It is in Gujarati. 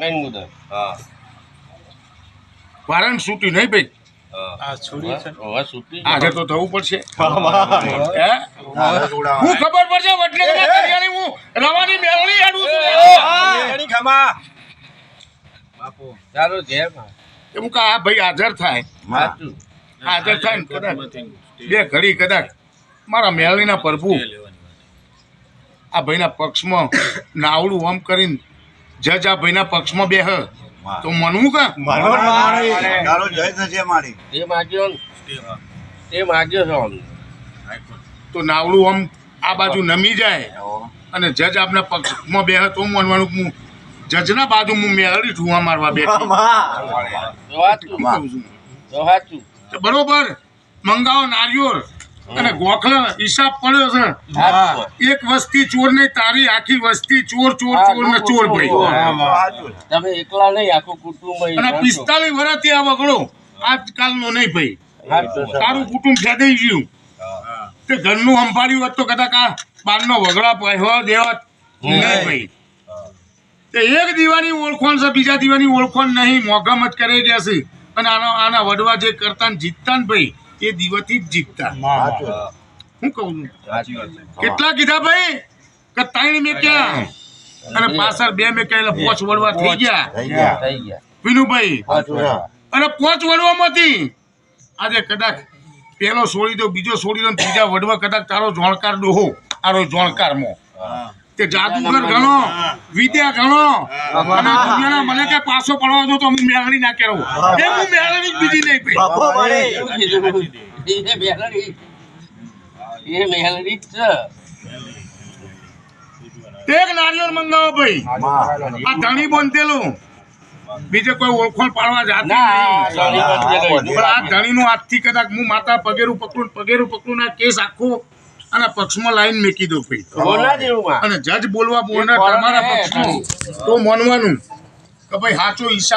નહીં મુદત હા. વારણ છૂટી નહીં ભાઈ? હા. આ છોડી છે. આજે તો થવું પડશે. હું ખબર પડશે હું રવાની મેળવી હેડું છું. ખમા. ચાલો જેમ એમ કા આ ભાઈ હાજર થાય. હાજર થાય ને કદાચ. બે ઘડી કદાચ. મારા મેળવીના પ્રભુ. આ ભાઈના પક્ષમાં નાવડું આમ કરીને જજ આ ભાઈના પક્ષમાં બેહ. તો મનવું કા? ચાલો જય થશે મારી. જે માગ્યો ને. માગ્યો છો અમને. તો નાવડું આમ આ બાજુ નમી જાય. અને જજ આપના પક્ષમાં બેહ તો મનવાનું કે હું જજના બાજુ હું મેળવી ઠુવા મારવા બેઠી. બરોબર. મંગાવો નારિયોળ. અને ગોખલા હિસાબ પડ્યો છે. એક વસ્તી ચોર નહીં તારી આખી વસ્તી ચોર ચોર ચોર ને ચોર ભાઈ. તમે એકલા નહીં આખું કુટુંબ અને પિસ્તાલીસ વર્ષથી આ વગડો. આજકાલનો નહીં ભાઈ. તારું કુટુંબ ફેદાઈ ગયું. તે ઘરનું સંભાળ્યું હોત તો કદાચ આ બારનો વગડા પહેવા દેવત નહીં ભાઈ. તે એક દીવાની ઓળખોણ છે બીજા દીવાની ઓળખોણ નહીં. મોઘમ જ કરી રહ્યા છે અને આના આના વડવા જે કરતા ને જીતતા ને ભાઈ એ દીવાથી જ જીતતા. હું કહું છું? સાચી વાત કેટલા કીધા ભાઈ? કે ત્રણ મેં ક્યાં? અને પાછળ બે મેં ક્યાં એટલે પોચ વડવા થઈ ગયા. થઈ ગયા. વિનુભાઈ. અને પોચ વડવામાંથી આજે કદાચ પેલો છોડી દો બીજો છોડી દો ત્રીજા વડવા કદાચ તારો જોણકાર ડોહો. તારો જોણકારમાં. તે જાદુગર ગણો વિદ્યા ગણો. અને દુનિયાના મને કે પાછો પડવા દો તો હું મેળવી ના કરું. એ હું. મેળવી જ બીજી નહીં ભાઈ એ એ મેલડી જ. છે એક નારિયેળ મંગાવો ભાઈ. આ ધણી બંધેલું. બીજે કોઈ ઓળખોણ પાડવા જાતી ના નહીં. પણ આ ધણીનું આજથી કદાચ હું માતા પગેરું પકડું પગેરું પકડું ના કેસ આખો અને પક્ષમાં લાઈન મેકી દો ભાઈ અને જજ બોલવા બોલનાર તમારા પક્ષમાં તો માનવાનું. કે ભાઈ સાચો હિસાબ